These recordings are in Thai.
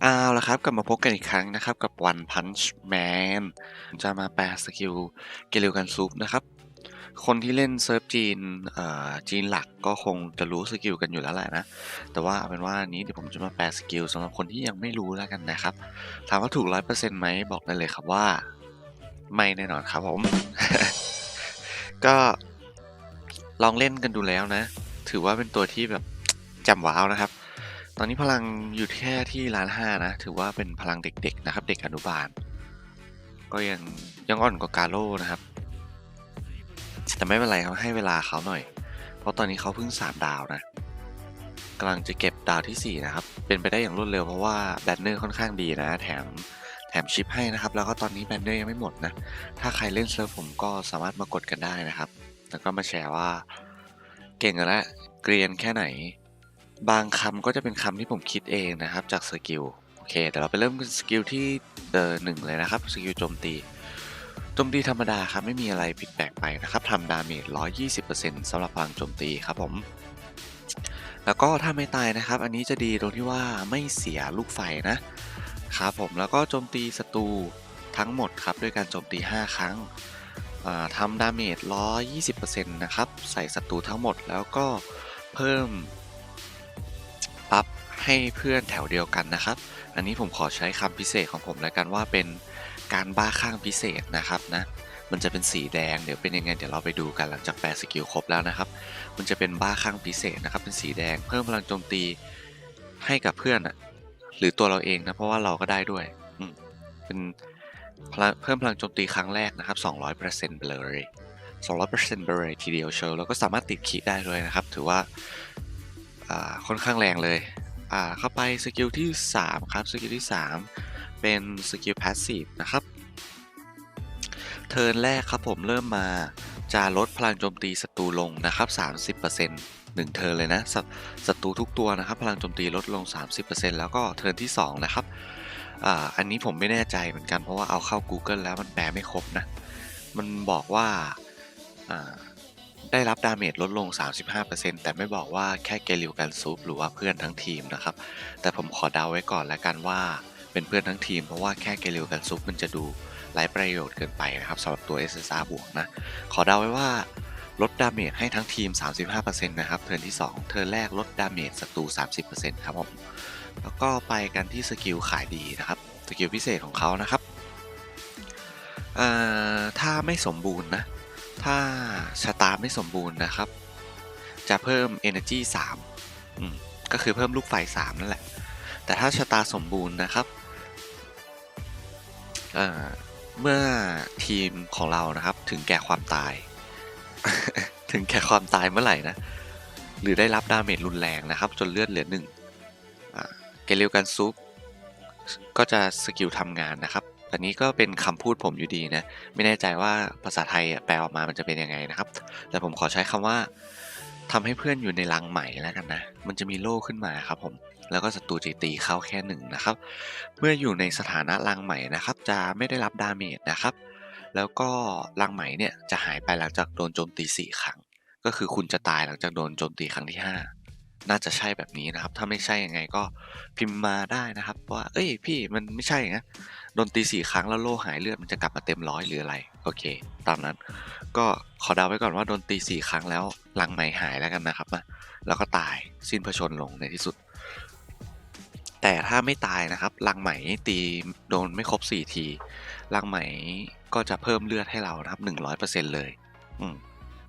เอาละครับ กลับมาพบกันอีกครั้งนะครับ กับ One Punch Man จะมาแปลสกิลเกลิวกันซุปนะครับ คนที่เล่นเซิร์ฟจีนเอ่อจีนหลักก็คงจะรู้สกิลกันอยู่แล้วแหละนะ แต่ว่าเอาเป็นว่าอันนี้เดี๋ยวผมจะมาแปลสกิลสำหรับคนที่ยังไม่รู้แล้วกันนะครับ ถามว่าถูกร้อยเปอร์เซ็นต์ไหมบอกได้เลยครับว่า ไม่แน่นอนครับผม ก็ลองเล่นกันดูแล้วนะ ถือว่าเป็นตัวที่แบบจำว้าวนะครับ ตอนนี้พลังอยู่แค่ที่ล้านห้านะ ถือว่าเป็นพลังเด็กๆนะครับ เด็กอนุบาล ก็ยังยังอ่อนกว่ากาโร่นะครับ แต่ไม่เป็นไรครับให้เวลาเขาหน่อย เพราะตอนนี้เขาเพิ่งสามดาวนะกำลังจะเก็บดาวที่สี่นะครับ เป็นไปได้อย่างรวดเร็วเพราะว่าแบนเนอร์ค่อนข้างดีนะ แถมแถมชิปให้นะครับ แล้วก็ตอนนี้แบนเนอร์ยังไม่หมดนะ ถ้าใครเล่นเซิร์ฟผมก็สามารถมากดกันได้นะครับ แล้วก็มาแชร์ว่า เก่งกันแล้วเกรียนแค่ไหน บางคำก็จะเป็นคำที่ผมคิดเองนะครับจากสกิลโอเคเดี๋ยวเราไปเริ่มกันสกิลที่เอ่อหนึ่งเลยนะครับสกิลโจมตีโจมตีธรรมดาครับไม่มีอะไรผิดแปลกไปนะครับทำดาเมจ 120%สำหรับพลังโจมตีครับผม แล้วก็ถ้าไม่ตายนะครับ อันนี้จะดีตรงที่ว่าไม่เสียลูกไฟนะครับผมแล้วก็โจมตีศัตรูทั้งหมดครับด้วยการโจมตี 5 ครั้งทำดาเมจ 120%นะครับใส่ศัตรูทั้งหมดแล้วก็เพิ่ม ให้เพื่อนแถวเดียวกันนะครับ อันนี้ผมขอใช้คำพิเศษของผมแล้วกันว่าเป็นการบ้าข้างพิเศษนะครับนะมันจะเป็นสีแดงเดี๋ยวเป็นยังไงเดี๋ยวเราไปดูกันหลังจากแปลสกิลครบแล้วนะครับ มันจะเป็นบ้าข้างพิเศษนะครับ เป็นสีแดงเพิ่มพลังโจมตีให้กับเพื่อนอะหรือตัวเราเองนะเพราะว่าเราก็ได้ด้วยอืมเป็นพลังเพิ่มพลังโจมตีครั้งแรกนะครับ 200%ไปเลย 200%ไปเลยทีเดียวเชียวแล้วก็สามารถติดขีดได้ด้วยนะครับ ถือว่าค่อนข้างแรงเลย อ่าเข้าไปสกิลที่ 3 ครับ สกิลที่ 3 เป็นสกิลพาสซีฟนะครับ เทิร์นแรกครับผมเริ่มมาจะลดพลังโจมตีศัตรูลงนะครับ 30% 1 เทิร์นเลยนะศศัตรูทุกตัวนะครับ พลังโจมตีลดลง 30%แล้วก็เทิร์นที่ 2 นะครับออันนี้ผมไม่แน่ใจเหมือนกันเพราะว่าเอาเข้า Google แล้วมันแปลไม่ครบนะ มันบอกว่า ได้รับดาเมจลดลง 35%แต่ไม่บอกว่าแค่เกลิวกันซุปหรือว่าเพื่อนทั้งทีมนะครับ แต่ผมขอเดาไว้ก่อนแล้วกันว่าเป็นเพื่อนทั้งทีมเพราะว่าแค่เกลิวกันซุปมันจะดูไร้ประโยชน์เกินไปนะครับสำหรับตัว SSR บวกนะ ขอเดาไว้ว่าลดดาเมจให้ทั้งทีม 35%นะครับ เทิร์นที่ 2 เทิร์นแรกลดดาเมจศัตรู 30%ครับผม แล้วก็ไปกันที่สกิลขายดีนะครับ สกิลพิเศษของเขานะครับ ถ้าไม่สมบูรณ์นะ ถ้าชะตาไม่สมบูรณ์นะครับ จะเพิ่ม energy 3อืมก็คือเพิ่มลูกไฟ3นั่นแหละ แต่ถ้าชะตาสมบูรณ์นะครับเอ่อเมื่อทีมของเรานะครับถึงแก่ความตาย ถึงแก่ความตายเมื่อไหร่นะ หรือได้รับดาเมจรุนแรงนะครับ จนเลือดเหลือหนึ่งเกลิวกันซุปก็จะสกิลทำงานนะครับ อันนี้ก็เป็นคำพูดผมอยู่ดีนะ ไม่แน่ใจว่าภาษาไทยแปลออกมามันจะเป็นยังไงนะครับ แต่ผมขอใช้คำว่าทำให้เพื่อนอยู่ในรังใหม่แล้วกันนะ มันจะมีโล่ขึ้นมาครับผม แล้วก็ศัตรูจะตีเข้าแค่หนึ่งนะครับ เมื่ออยู่ในสถานะรังใหม่นะครับ จะไม่ได้รับดาเมจนะครับ แล้วก็รังใหม่เนี่ยจะหายไปหลังจากโดนโจมตี4ครั้ง ก็คือคุณจะตายหลังจากโดนโจมตีครั้งที่ 5 น่าจะใช่แบบนี้นะครับ ถ้าไม่ใช่ยังไงก็พิมพ์มาได้นะครับ ว่า เอ้ย พี่มันไม่ใช่นั้นโดนตีสี่ครั้งแล้วโล่หายเลือดมันจะกลับมาเต็มร้อยหรืออะไร โอเค ตามนั้น ก็ขอเดาไว้ก่อนว่าโดนตีสี่ครั้งแล้วรังไหมหายแล้วกันนะครับนะแล้วก็ตายสิ้นพระชนลงในที่สุด แต่ถ้าไม่ตายนะครับรังไหมตีโดนไม่ครบ4ทีรังไหมก็จะเพิ่มเลือดให้เรานะครับ100%เลย อืม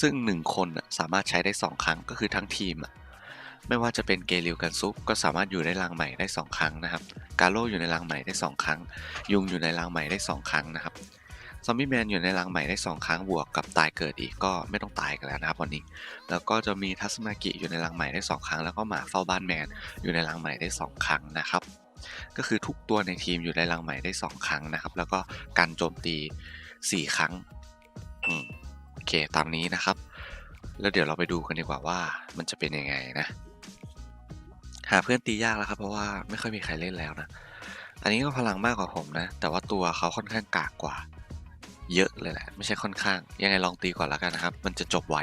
ซึ่ง 1 คนน่ะสามารถใช้ได้ 2 ครั้งก็คือทั้งทีมอะ ไม่ว่าจะเป็นเกลิวกันซุปก็สามารถอยู่ในรังใหม่ได้ 2 ครั้งนะครับ กาโลอยู่ในรังใหม่ได้ 2 ครั้ง ยุงอยู่ในรังใหม่ได้ 2 ครั้งนะครับ ซอมบี้แมนอยู่ในรังใหม่ได้ 2 ครั้งบวกกับตายเกิดอีกก็ไม่ต้องตายกันแล้วนะครับวันนี้ แล้วก็จะมีทัสมากิอยู่ในรังใหม่ได้ 2 ครั้ง แล้วก็หมาเฝ้าบ้านแมนอยู่ในรังใหม่ได้ 2 ครั้งนะครับ ก็คือทุกตัวในทีมอยู่ในรังใหม่ได้ 2 ครั้งนะครับ แล้วก็การโจมตี 4 ครั้งโอเคตามนี้นะครับ แล้วเดี๋ยวเราไปดูกันดีกว่าว่ามันจะเป็นยังไงนะ หาเพื่อนตียากแล้วครับเพราะว่าไม่ค่อยมีใครเล่นแล้วนะ อันนี้ก็พลังมากกว่าผมนะ แต่ว่าตัวเขาค่อนข้างกากกว่า เยอะเลยแหละไม่ใช่ค่อนข้าง ยังไงลองตีก่อนแล้วกันนะครับ มันจะจบไว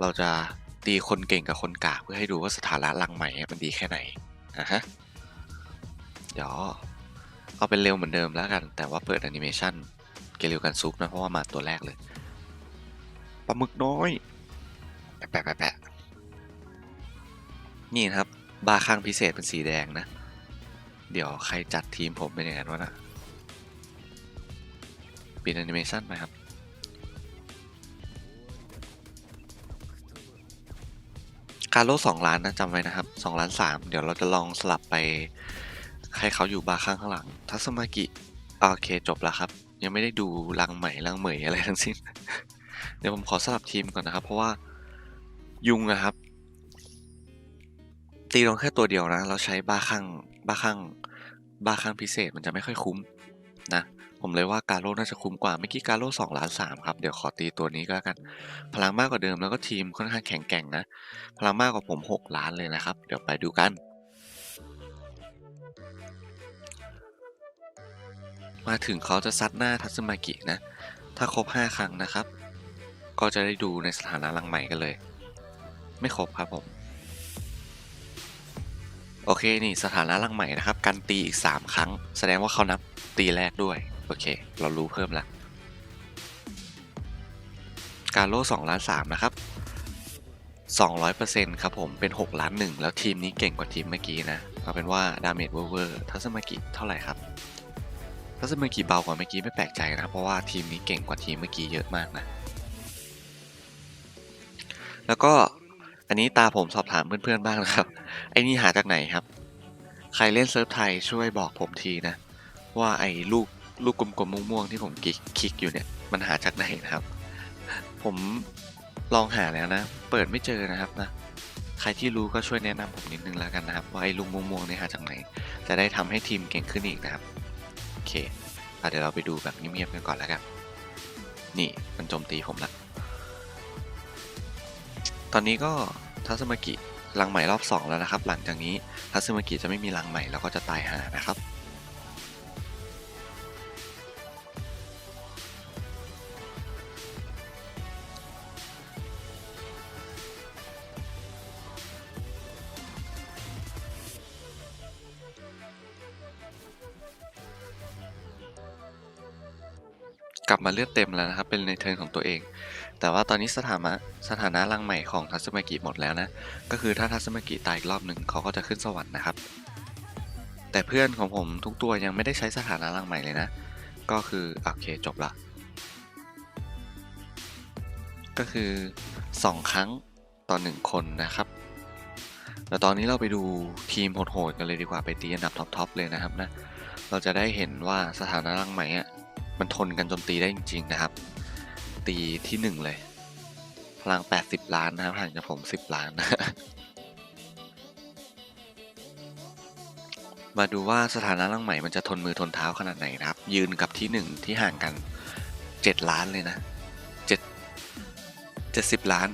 เราจะตีคนเก่งกับคนกากเพื่อให้ดูว่าสถานะลังใหม่มันดีแค่ไหนนะฮะ เดี๋ยวเอาเป็นเร็วเหมือนเดิมแล้วกัน แต่ว่าเปิดแอนิเมชันเกลิวกันซุปนะเพราะว่ามาตัวแรกเลยปลาหมึกน้อย แปะแปะแปะแปะนี่นะครับ บาร์ข้างพิเศษเป็นสีแดงนะ เดี๋ยวใครจัดทีมผมเป็นอย่างนั้นวะนะปิดแอนิเมชันไปครับคาร์โลสองล้านนะจำไว้นะครับสองล้านสามเดี๋ยวเราจะลองสลับไป ให้เขาอยู่บาร์ข้างข้างหลัง ทัศมากิโอเคจบแล้วครับ ยังไม่ได้ดูรังใหม่รังเหมยอะไรทั้งสิ้น เดี๋ยวผมขอสลับทีมก่อนนะครับ เพราะว่ายุงนะครับ ตีลงแค่ตัวเดียวนะ เราใช้บ้าข้างบ้าข้างบ้าข้างพิเศษมันจะไม่ค่อยคุ้มนะผมเลยว่าการโร่น่าจะคุ้มกว่าเมื่อกี้กาโร่สองล้านสามครับ เดี๋ยวขอตีตัวนี้ก็แล้วกัน พลังมากกว่าเดิมแล้วก็ทีมค่อนข้างแข็งแกร่งนะ พลังมากกว่าผม 6 ล้านเลยนะครับ เดี๋ยวไปดูกัน มาถึงเขาจะซัดหน้าทัตสึมากินะ ถ้าครบ 5 ครั้งนะครับ ก็จะได้ดูในสถานะรังใหม่กันเลย ไม่ครบครับผม โอเคนี่สถานะรังใหม่นะครับ การตีอีก 3 ครั้ง แสดงว่าเขานับตีแรกด้วย โอเค เรารู้เพิ่มแล้วการโล่2ล้าน3นะครับ 200%ครับผมเป็น 6 ล้านหนึ่งแล้วทีมนี้เก่งกว่าทีมเมื่อกี้นะเอาเป็นว่าดาเมจเวอร์เวอร์ทัศมากิเท่าไหร่ครับทัศมากิเบากว่าเมื่อกี้ไม่แปลกใจนะ เพราะว่าทีมนี้เก่งกว่าทีมเมื่อกี้เยอะมากนะ แล้วก็ อันนี้ตาผมสอบถามเพื่อนๆบ้างนะครับ ไอ้นี่หาจากไหนครับ ใครเล่นเซิร์ฟไทยช่วยบอกผมทีนะ ว่าไอ้ลูกลูกกลมๆม่วงๆที่ผมกิ๊กคลิกอยู่เนี่ย มันหาจากไหนนะครับ ผมลองหาแล้วนะ เปิดไม่เจอนะครับนะ ใครที่รู้ก็ช่วยแนะนำผมนิดนึงแล้วกันนะครับ ว่าไอ้ลุงม่วงๆนี่หาจากไหน จะได้ทำให้ทีมเก่งขึ้นอีกนะครับโอเคเดี๋ยวเราไปดูแบบเงียบๆกันก่อนแล้วกันนี่มันโจมตีผมละ ตอนนี้ก็ทัศมากิรังใหม่รอบ 2 แล้วนะครับ หลังจากนี้ทัศมากิจะไม่มีรังใหม่แล้วก็จะตายหานะครับกลับมาเลือดเต็มแล้วนะครับ เป็นในเทิร์นของตัวเอง แต่ว่าตอนนี้สถานะ สถานะรังใหม่ของทัศมากิหมดแล้วนะ ก็คือถ้าทัศมากิตายอีกรอบหนึ่งเขาก็จะขึ้นสวรรค์นะครับ แต่เพื่อนของผมทุกตัวยังไม่ได้ใช้สถานะรังใหม่เลยนะ ก็คือโอเคจบละ ก็คือ 2 ครั้งต่อ 1 คนนะครับแล้วตอนนี้เราไปดูทีมโหดๆกันเลยดีกว่าไปตีอันดับท็อปๆเลยนะครับนะ เราจะได้เห็นว่าสถานะรังใหม่อะมันทนกันจนตีได้จริง ๆนะครับ ตีที่ 1 เลย พลัง 80 ล้านนะครับห่างจากผม 10 ล้านนะมาดูว่าสถานะรังใหม่มันจะทนมือทนเท้าขนาดไหนนะครับ ยืนกับที่ 1 ที่ห่างกัน 7 ล้านเลยนะ7 70 ล้าน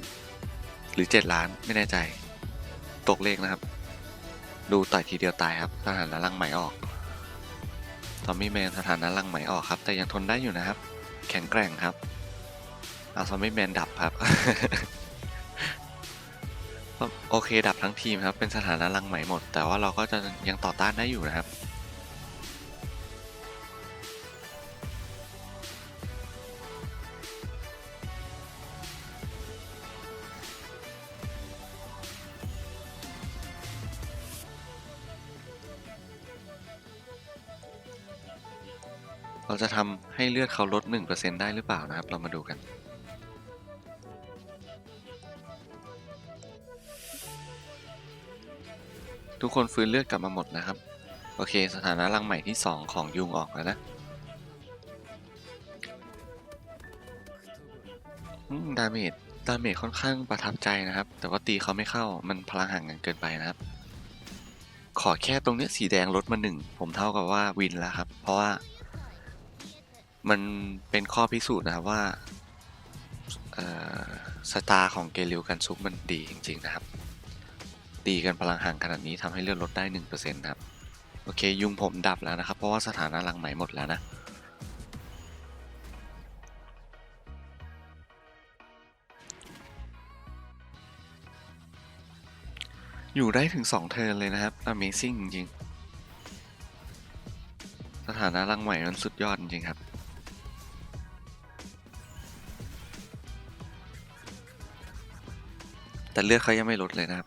หรือ 7 ล้านไม่แน่ใจ ตกเลขนะครับ ดูต่อยทีเดียวตายครับ สถานะรังใหม่ออกทอมมี่แมนสถานะรังใหม่ออกครับ แต่ยังทนได้อยู่นะครับ แข็งแกร่งครับ อาซอมบี้แมนดับครับ โอเคดับทั้งทีมครับ เป็นสถานะรังใหม่หมด แต่ว่าเราก็จะยังต่อต้านได้อยู่นะครับเราจะทำให้เลือดเขาลด 1%ได้หรือเปล่านะครับ เรามาดูกัน ทุกคนฟื้นเลือดกลับมาหมดนะครับ โอเค สถานะรังใหม่ที่ 2 ของยุงออกแล้วนะดาเมจดาเมจค่อนข้างประทับใจนะครับ แต่ว่าตีเขาไม่เข้ามันพลังห่างกันเกินไปนะครับ ขอแค่ตรงเนี้ยสีแดงลดมาหนึ่งผมเท่ากับว่าวินแล้วครับ เพราะว่า มันเป็นข้อพิสูจน์นะครับว่า สตาร์ของเกลิวกันซุปมันดีจริง ๆ นะครับ ตีกันพลังห่างขนาดนี้ทำให้เลือดลดได้ 1%นะครับ โอเค ยุงผมดับแล้วนะครับ เพราะว่าสถานะรังใหม่หมดแล้วนะอยู่ได้ถึง 2 เทิร์นเลยนะครับ Amazing จริง สถานะรังใหม่มันสุดยอดจริงครับ แต่เลือดเขายังไม่ลดเลยนะครับ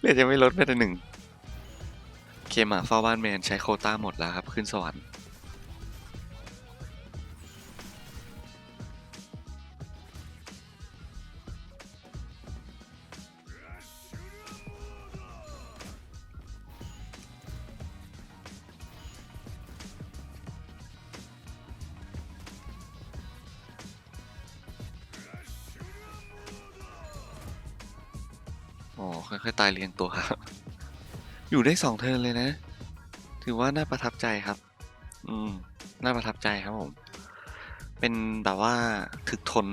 เลือดยังไม่ลดแม้แต่หนึ่งเคมาเฝ้าบ้านแมนใช้โคต้าหมดแล้วครับ ขึ้นสวรรค์ ค่อยๆตายเรียงตัวครับ อยู่ได้สองเทิร์นเลยนะ ถือว่าน่าประทับใจครับ อืม น่าประทับใจครับผม เป็นแบบว่าถึกทน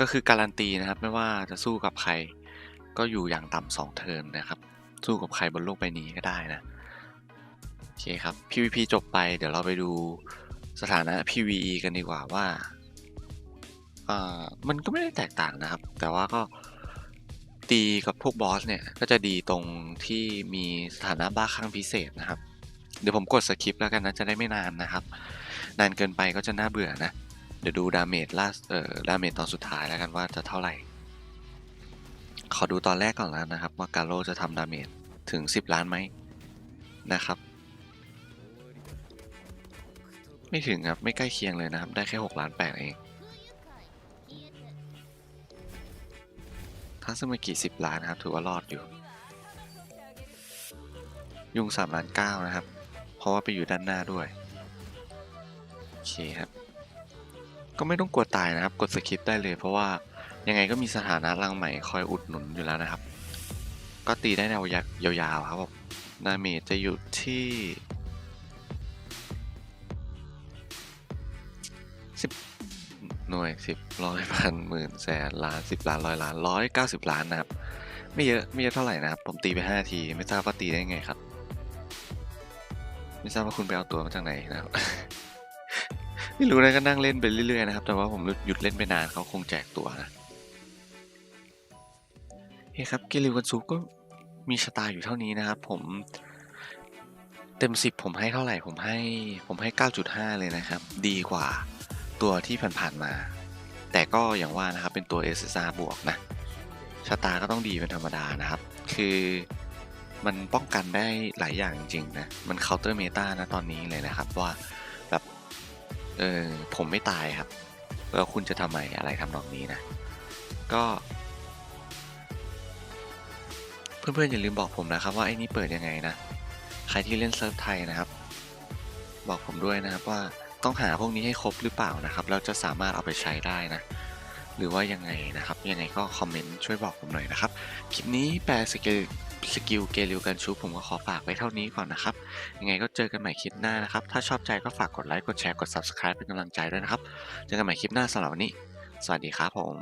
ก็คือการันตีนะครับ ไม่ว่าจะสู้กับใคร ก็อยู่อย่างต่ำสองเทิร์นนะครับ สู้กับใครบนโลกใบนี้ก็ได้นะ โอเคครับ PVP จบไป เดี๋ยวเราไปดูสถานะ PVE กันดีกว่าว่า อ่า มันก็ไม่ได้แตกต่างนะครับ แต่ว่าก็ ตีกับพวกบอสเนี่ย ก็จะดีตรงที่มีสถานะบ้าคลั่งพิเศษนะครับ เดี๋ยวผมกดสคริปต์แล้วกันนะ จะได้ไม่นานนะครับ นานเกินไปก็จะน่าเบื่อนะ เดี๋ยวดูดาเมจล่าเอ่อดาเมจตอนสุดท้ายแล้วกันว่าจะเท่าไหร่ ขอดูตอนแรกก่อนแล้วนะครับ ว่ากาโร่จะทำดาเมจถึง 10 ล้านไหมนะครับ ไม่ถึงครับ ไม่ใกล้เคียงเลยนะครับ ได้แค่ 6 ล้านแปดเอง ถ้าซึมากิสิบล้านนะครับ ถือว่ารอดอยู่ ยุงสามล้านเก้านะครับ เพราะว่าไปอยู่ด้านหน้าด้วยโอเคครับ ก็ไม่ต้องกลัวตายนะครับ กดสคิปได้เลย เพราะว่ายังไงก็มีสถานะรังใหม่คอยอุดหนุนอยู่แล้วนะครับ ก็ตีได้แนวยาวๆครับผมดาเมจจะอยู่ที่ หน่วยสิบร้อยพันหมื่นแสนล้านสิบล้านร้อยล้านร้อยเก้าสิบล้านนะครับ ไม่เยอะไม่เยอะเท่าไหร่นะครับ ผมตีไปห้าทีไม่ทราบว่าตีได้ไงครับ ไม่ทราบว่าคุณไปเอาตัวมาจากไหนนะครับ ไม่รู้นะก็นั่งเล่นไปเรื่อยๆนะครับ แต่ว่าผมหยุดเล่นไปนานเขาคงแจกตัวนะเฮ้ยครับเกลิวกันซุปก็มีชะตาอยู่เท่านี้นะครับ ผมเต็มสิบผมให้เท่าไหร่ผมให้ผมให้เก้าจุดห้าเลยนะครับ ดีกว่า ตัวที่ผ่านๆมา แต่ก็อย่างว่านะครับเป็นตัว SSR บวกนะชะตาก็ต้องดีเป็นธรรมดานะครับ คือมันป้องกันได้หลายอย่างจริงๆนะ มันเคาน์เตอร์เมตานะตอนนี้เลยนะครับว่าแบบเออผมไม่ตายครับแล้วคุณจะทำไมอะไรทำนองนี้นะ ก็ เพื่อนๆอย่าลืมบอกผมนะครับ ว่าไอ้นี่เปิดยังไงนะ ใครที่เล่นเซิร์ฟไทยนะครับ บอกผมด้วยนะครับว่า ต้องหาพวกนี้ให้ครบหรือเปล่านะครับเราจะสามารถเอาไปใช้ได้นะ หรือว่ายังไงนะครับ ยังไงก็คอมเมนต์ช่วยบอกผมหน่อยนะครับ คลิปนี้แปลสกิลสกิลเกลิวกันชูผมก็ขอฝากไว้เท่านี้ก่อนนะครับ ยังไงก็เจอกันใหม่คลิปหน้านะครับ ถ้าชอบใจก็ฝากกดไลค์ กดแชร์ กด Subscribe เป็นกำลังใจด้วยนะครับ เจอกันใหม่คลิปหน้าสำหรับวันนี้ สวัสดีครับผม